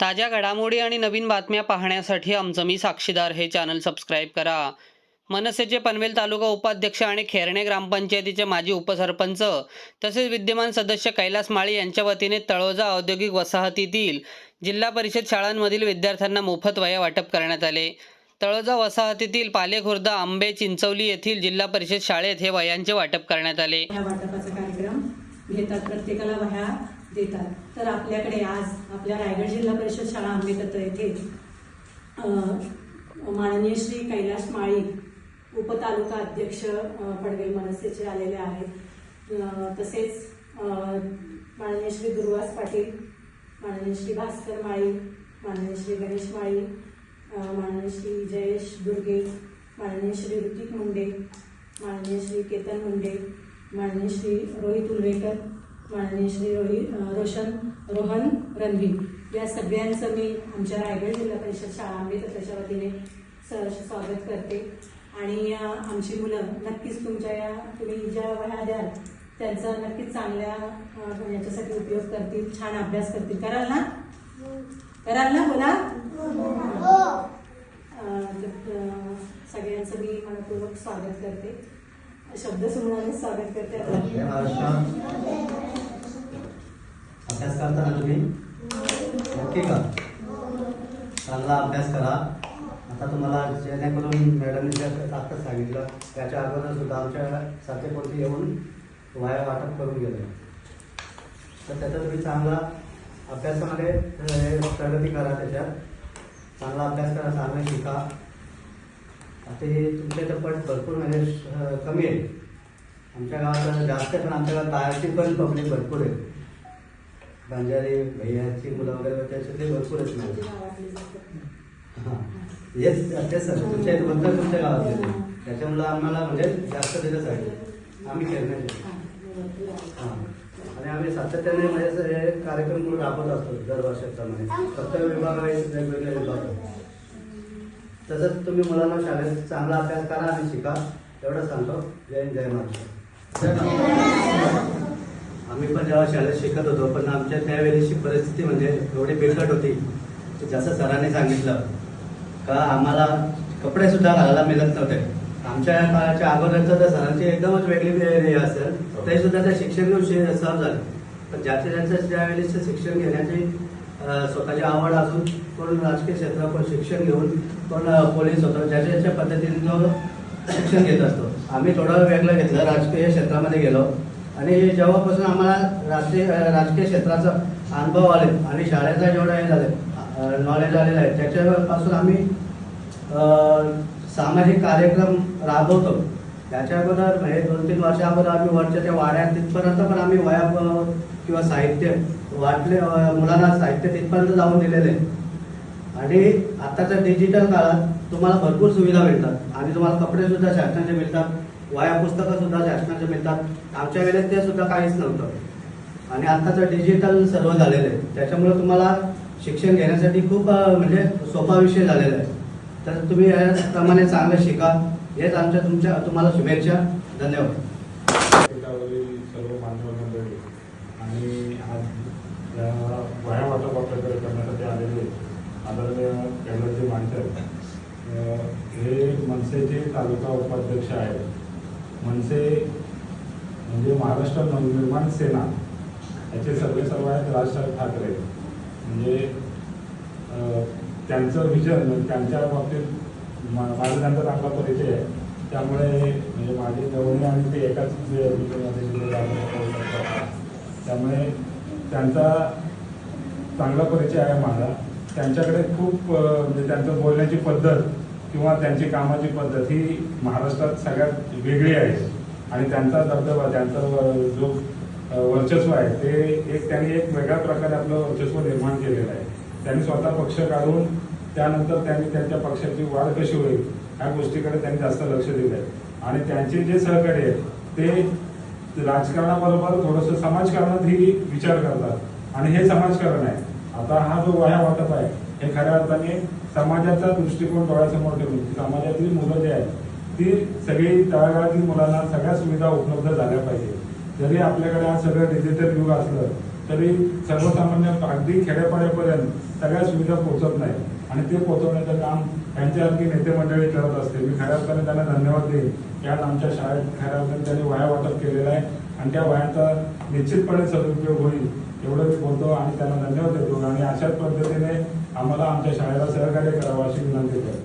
ताज्या घडामोडी आणि नवीन बातम्या पाहण्यासाठी आमचं मी साक्षीदार हे चॅनल सबस्क्राईब करा. मनसेचे पनवेल तालुका उपाध्यक्ष आणि खेरणे ग्रामपंचायतीचे माजी उपसरपंच तसेच विद्यमान सदस्य कैलास माळी यांच्या वतीने तळोजा औद्योगिक वसाहतीतील जिल्हा परिषद शाळांमधील विद्यार्थ्यांना मोफत वया वाटप करण्यात आले. तळोजा वसाहतीतील पालेखुर्द आंबे चिंचवली येथील जिल्हा परिषद शाळेत हे वयांचे वाटप करण्यात आले. देतात. तर आपल्याकडे आज आपल्या रायगड जिल्हा परिषद शाळा आंबेकत्र येथे माननीय श्री कैलास माळी उपतालुका अध्यक्ष अं, पडवेल मनसेचे आलेले आहेत. तसेच माननीय श्री दुर्वास पाटील माननीय श्री भास्कर माळी माननीय श्री गणेश माळी माननीय श्री जयेश दुर्गे माननीय श्री ऋतिक मुंडे माननीय श्री केतन मुंडे माननीय श्री रोहित उलवेकर माननीय श्री रोहित रोशन रोहन रणवीर. या सगळ्यांचं मी आमच्या रायगड जिल्हा परिषद शाळा आंबे त्याच्या वतीने सहर्ष स्वागत करते. आणि आमची मुलं नक्कीच तुमच्या या तुम्ही ज्या वह्या द्याल त्यांचा नक्कीच चांगल्या याच्यासाठी उपयोग करतील छान अभ्यास करतील. कराल ना? कराल ना बोला सगळ्यांचं मी मनपूर्वक स्वागत करते. शब्द सुमनाने स्वागत करते हे अभ्यास तुम्ही? नक्की का? चांगला अभ्यास करा. आता तुम्हाला जेणेकरून मॅडमने जे आता सांगितलं त्याच्या अगोदर सुद्धा आमच्या साथेपोटी येऊन वाया वाटप करून गेलं. तर त्याचा तुम्ही चांगला अभ्यासामध्ये प्रगती करा त्याच्यात. चांगला अभ्यास करा चांगला शिका. आता हे तुमच्या इथं पण भरपूर म्हणजे कमी आहे आमच्या गावात जास्त पण आमच्या गावात बाहेरची पण पब्लिक भरपूर आहे बंजारी भैयाची मुलं वगैरे त्याच्यातले भरपूर आहेत. हां. हेच तेच सर तुमच्या इथं बद्दल तुमच्या गावात त्याच्यामुळं आम्हाला म्हणजे जास्त दिलं आहे आम्ही खेळण्याचे हा. हां. आणि आम्ही सातत्याने म्हणजे हे कार्यक्रम म्हणून राबवत असतो कर्तव्य विभाग आहे वेगवेगळे विभाग आहेत. तसंच तुम्ही मुलांना शाळेत चांगला अभ्यास करा आणि शिका. एवढं सांगतो. जय हिंद, जय महाराष्ट्र. आम्ही पण जेव्हा शाळेत शिकत होतो पण आमच्या त्यावेळेची परिस्थिती म्हणजे एवढी बिकट होती. की जसं सरांनी सांगितलं का आम्हाला कपडे सुद्धा घालायला मिळत नव्हते. आमच्या काळाच्या अगोदरचं तर सरांची एकदमच वेगळी हे असेल. तरी सुद्धा त्या शिक्षण घेऊन सहज झाले. पण ज्याचे ज्यांचं त्यावेळेस शिक्षण घेण्याची स्वतःची आवड असून कोण राजकीय क्षेत्रात कोण शिक्षण घेऊन कोण पोलीस होतो. ज्याच्या ज्याच्या पद्धतीने तो शिक्षण घेत असतो. आम्ही थोडं वेगळं घेतलं. राजकीय क्षेत्रामध्ये गेलो. आणि जेव्हापासून आम्हाला राजकीय राजकीय क्षेत्राचा अनुभव आले आणि शाळेचा जेवढा हे झाले नॉलेज आलेलं आहे त्याच्यापासून आम्ही सामाजिक कार्यक्रम राबवतो. त्याच्या अगोदर म्हणजे दोन तीन वर्षा अगोदर आम्ही वरच्या त्या वाड्यात तिथपर्यंत पण आम्ही वया किंवा साहित्य वाटले मुलांना साहित्य तिथपर्यंत जाऊन दिलेले. आहे. आणि आत्ताच्या डिजिटल काळात तुम्हाला भरपूर सुविधा मिळतात. आणि तुम्हाला कपडे सुद्धा शासनाचे मिळतात वाया पुस्तकं सुद्धा शासनाचे मिळतात. आमच्या वेळेत ते सुद्धा काहीच नव्हतं. आणि आत्ताचं डिजिटल सर्व झालेलं आहे. त्याच्यामुळे तुम्हाला शिक्षण घेण्यासाठी खूप म्हणजे सोपा विषय झालेला आहे. तर तुम्ही याप्रमाणे चांगलं शिका. हेच आमच्या तुमच्या तुम्हाला शुभेच्छा. धन्यवाद. सर्व मान्यवर मंडळी आणि आज या वया वाटप प्रकार करण्यासाठी आलेले आदरणीय कैलासजी मांडकर अं, हे मनसेचे तालुका उपाध्यक्ष आहेत. मनसे म्हणजे महाराष्ट्र नवनिर्माण सेना याचे सगळे सर्व आहेत राजसाहेब ठाकरे. म्हणजे त्यांचं विजन त्यांच्या बाबतीत मा- माझा त्यांचा चांगला परिचय आहे. त्यामुळे म्हणजे माझी जवळ आणि ते एकाच त्यामुळे त्यांचा चांगला परिचय आहे माझा. त्यांच्याकडे खूप म्हणजे त्यांचं बोलण्याची पद्धत किंवा त्यांची कामाची पद्धत ही महाराष्ट्रात सगळ्यात वेगळी आहे. आणि त्यांचा दबदबा त्यांचा जो वर्चस्व आहे ते एक त्यांनी एक वेगळ्या प्रकारे आपलं वर्चस्व निर्माण केलेलं आहे. त्यांनी स्वतः पक्ष काढून त्यानंतर त्यांनी त्यांच्या पक्षाची वाढ कशी होईल ह्या गोष्टीकडे त्यांनी जास्त लक्ष दिलं आहे आणि त्यांचे जे सहकारी आहेत ते राजकारणाबरोबर थोडंसं समाजकारणातही विचार करतात. आणि हे समाजकारण आहे. आता हा जो वह्या वाटप आहे हे खऱ्या अर्थाने समाजाचा दृष्टिकोन डोळ्यासमोर ठेवून समाजातील मुलं जे आहेत ती सगळी तळागाळातील मुलांना सगळ्या सुविधा उपलब्ध झाल्या पाहिजे. जरी आपल्याकडे आज सगळं डिजिटल युग असलं तरी सर्वसामान्य अगदी खेड्यापाड्यापर्यंत सगळ्या सुविधा पोहोचत नाही आणि ते पोहोचवण्याचं काम त्यांच्यासारखी नेते मंडळी करत असते मी खऱ्या अर्थाने त्यांना धन्यवाद देईन. की आज आमच्या शाळेत खऱ्या अर्थाने त्यांनी वाया वाटप केलेलं आहे आणि त्या वायांचा निश्चितपणे सदुपयोग होईल एवढं मी बोलतो आणि त्यांना धन्यवाद देतो. आणि अशाच पद्धतीने आम्हाला आमच्या शाळेला सहकार्य करावं अशी विनंती करतो.